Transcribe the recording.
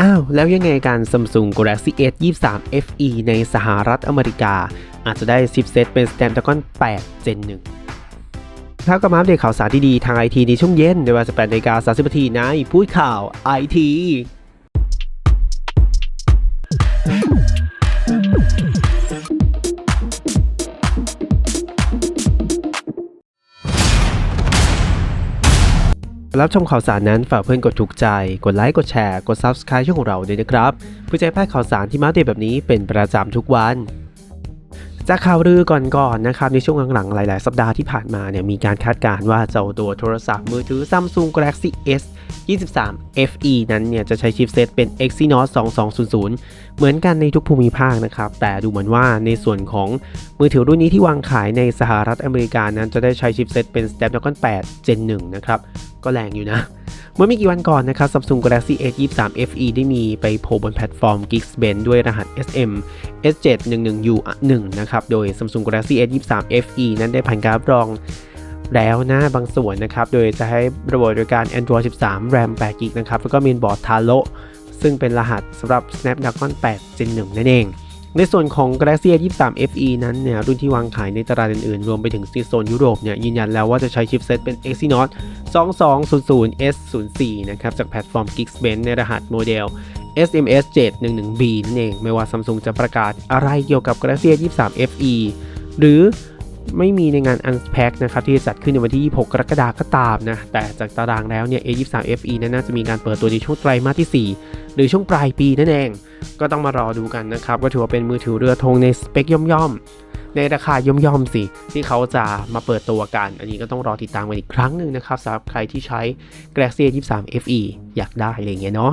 อ้าว แล้วยังไงการ Samsung Galaxy S 23 FE ในสหรัฐอเมริกา อาจจะได้ชิปเซตเป็น Snapdragon 8 Gen 1ถ้าก็มาอัปเดตข่าวสารดีๆ ทางไอทีในช่วงเย็นในเวลา18นาฬิกา30นาทีในพูดข่าวไอที รับชมข่าวสารนั้นฝากเพื่อนกดถูกใจ กดไลค์กดแชร์กด Subscribe ช่องของเราด้วยนะครับเพื่อจะให้พลาดข่าวสารที่มาเดตแบบนี้เป็นประจำทุกวันจากข่าวลือก่อนๆนะครับในช่วงหลังๆหลาย ๆ สัปดาห์ที่ผ่านมาเนี่ยมีการคาดการณ์ว่าเจ้าตัวโทรศัพท์มือถือ Samsung Galaxy S 23 FE นั้นเนี่ยจะใช้ชิปเซตเป็น Exynos 2200 เหมือนกันในทุกภูมิภาคนะครับ แต่ดูเหมือนว่าในส่วนของมือถือรุ่นนี้ที่วางขายในสหรัฐอเมริกานั้นจะได้ใช้ชิปเซตเป็น Snapdragon 8 Gen 1 นะครับ ก็แรงอยู่นะ เมื่อไม่กี่วันก่อนนะครับ Samsung Galaxy S 23 FE ได้มีไปโผล่บนแพลตฟอร์ม Geekbench ด้วยรหัส SM S711U1 นะครับ โดย Samsung Galaxy S 23 FE นั้นได้ผ่านการรับรองแล้วนะบางส่วนนะครับ โดยจะให้ระบบโดยการ Android 13 RAM 8 GB นะครับ แล้วก็มีบอร์ด Talo ซึ่งเป็นรหัสสำหรับ Snapdragon 8 Gen 1 นั่นเอง ในส่วนของ Galaxy S 23 FE นั้นเนี่ยรุ่นที่วางขายในตลาดอื่นๆ รวมไปถึงโซนยุโรปเนี่ยยืนยันแล้วว่าจะใช้ชิปเซตเป็น Exynos 2200S04 นะครับจากแพลตฟอร์ม Geekbench ในรหัสโมเดล SMS 711B นั่นเอง ไม่ว่า Samsung จะประกาศอะไรเกี่ยวกับ Galaxy S 23 FE หรือ ไม่มีในงาน Unpack นะครับที่จะจัดขึ้นในวันที่ 26 กรกฎาคมก็ตามนะ แต่จากตารางแล้วเนี่ย A23 FE นั้นน่าจะมีการเปิดตัวในช่วงไตรมาสที่ 4 หรือช่วงปลายปีนั่นเอง ก็ต้องมารอดูกันนะครับ ก็ถือว่าเป็นมือถือเรือธงในสเปคย่อมๆ ในราคาย่อมๆสิ ที่เขาจะมาเปิดตัวกัน อันนี้ก็ต้องรอติดตามกันอีกครั้งหนึ่งนะครับสำหรับใครที่ใช้ Galaxy S23 FE อยากได้อะไรเงี้ยเนาะ